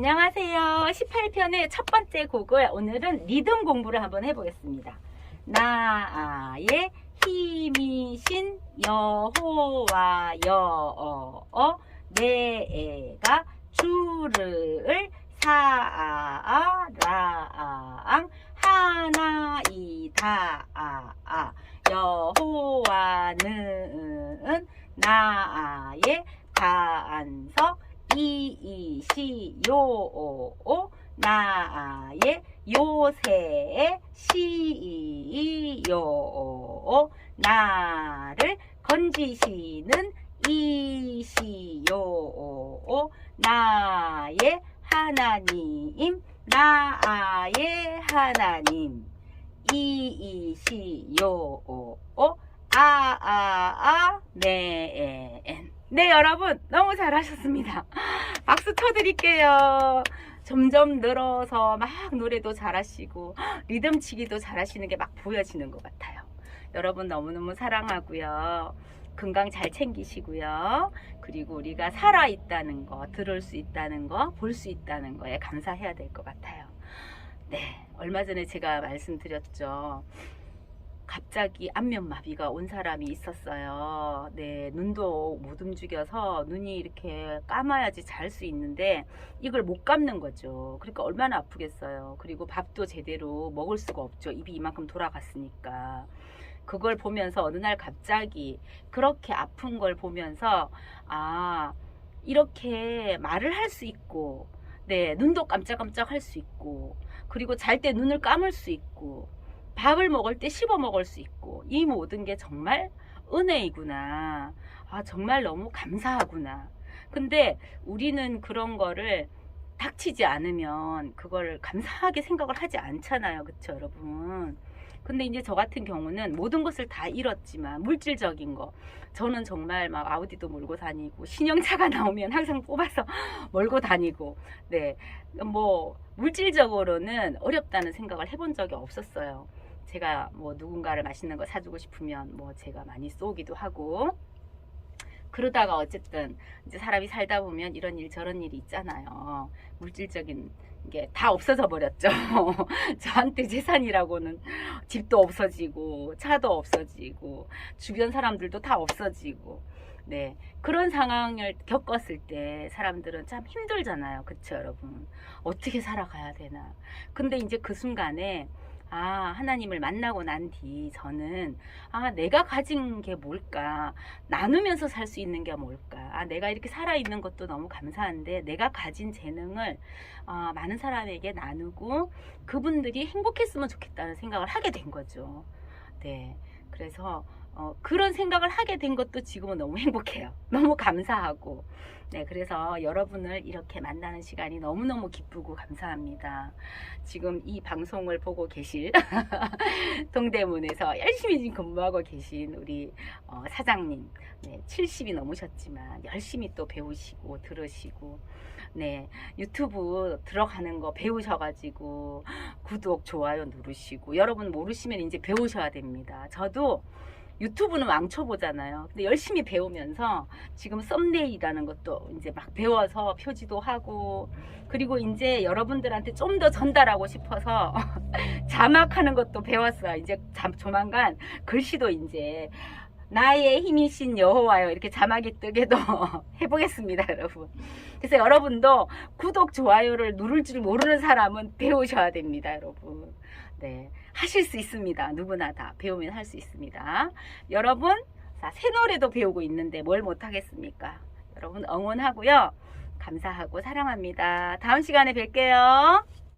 안녕하세요. 18편의 첫 번째 곡을 오늘은 리듬 공부를 한번 해보겠습니다. 나의 힘이신 여호와여 내가 주를 사랑 하나이다 여호와는 나의 반석 이이 시요 나의 요새 시요 나를 건지시는 이시요 나의 하나님 나의 하나님 이이시요 아아아 네. 네 여러분 너무 잘하셨습니다. 박수 쳐드릴게요. 점점 늘어서 막 노래도 잘하시고 리듬 치기도 잘하시는 게 막 보여지는 것 같아요. 여러분 너무너무 사랑하고요. 건강 잘 챙기시고요. 그리고 우리가 살아있다는 거, 들을 수 있다는 거, 볼 수 있다는 거에 감사해야 될 것 같아요. 네, 얼마 전에 제가 말씀드렸죠. 갑자기 안면마비가 온 사람이 있었어요. 네, 눈도 못 움직여서 눈이 이렇게 감아야지 잘 수 있는데 이걸 못 감는 거죠. 그러니까 얼마나 아프겠어요. 그리고 밥도 제대로 먹을 수가 없죠. 입이 이만큼 돌아갔으니까. 그걸 보면서 어느 날 갑자기 그렇게 아픈 걸 보면서 아, 이렇게 말을 할 수 있고 네, 눈도 깜짝깜짝 할 수 있고 그리고 잘 때 눈을 감을 수 있고 밥을 먹을 때 씹어 먹을 수 있고 이 모든 게 정말 은혜이구나. 아, 정말 너무 감사하구나. 근데 우리는 그런 거를 닥치지 않으면 그걸 감사하게 생각을 하지 않잖아요. 그쵸, 여러분? 근데 이제 저 같은 경우는 모든 것을 다 잃었지만 물질적인 거 저는 정말 막 아우디도 몰고 다니고 신형차가 나오면 항상 뽑아서 몰고 다니고 네 뭐 물질적으로는 어렵다는 생각을 해본 적이 없었어요. 제가 뭐 누군가를 맛있는 거 사주고 싶으면 뭐 제가 많이 쏘기도 하고 그러다가 어쨌든 이제 사람이 살다 보면 이런 일 저런 일이 있잖아요. 물질적인 게 다 없어져 버렸죠. 저한테 재산이라고는 집도 없어지고 차도 없어지고 주변 사람들도 다 없어지고 네 그런 상황을 겪었을 때 사람들은 참 힘들잖아요. 그쵸 여러분? 어떻게 살아가야 되나? 근데 이제 그 순간에 아, 하나님을 만나고 난 뒤 저는 아, 내가 가진 게 뭘까? 나누면서 살 수 있는 게 뭘까? 아, 내가 이렇게 살아 있는 것도 너무 감사한데 내가 가진 재능을 어, 많은 사람에게 나누고 그분들이 행복했으면 좋겠다는 생각을 하게 된 거죠. 네. 그래서 어, 그런 생각을 하게 된 것도 지금은 너무 행복해요. 너무 감사하고. 네, 그래서 여러분을 이렇게 만나는 시간이 너무너무 기쁘고 감사합니다. 지금 이 방송을 보고 계실 동대문에서 열심히 지금 근무하고 계신 우리 어, 사장님, 네, 70이 넘으셨지만 열심히 또 배우시고 들으시고, 네, 유튜브 들어가는 거 배우셔가지고 구독, 좋아요 누르시고, 여러분 모르시면 이제 배우셔야 됩니다. 저도 유튜브는 왕초 보잖아요. 근데 열심히 배우면서 지금 썸네일이라는 것도 이제 막 배워서 표지도 하고 그리고 이제 여러분들한테 좀 더 전달하고 싶어서 자막하는 것도 배웠어요. 이제 잠- 조만간 글씨도 이제 나의 힘이신 여호와요 이렇게 자막이 뜨게도 해보겠습니다 여러분. 그래서 여러분도 구독 좋아요를 누를 줄 모르는 사람은 배우셔야 됩니다 여러분. 네 하실 수 있습니다. 누구나 다 배우면 할 수 있습니다. 여러분 자, 새 노래도 배우고 있는데 뭘 못하겠습니까? 여러분 응원하고요. 감사하고 사랑합니다. 다음 시간에 뵐게요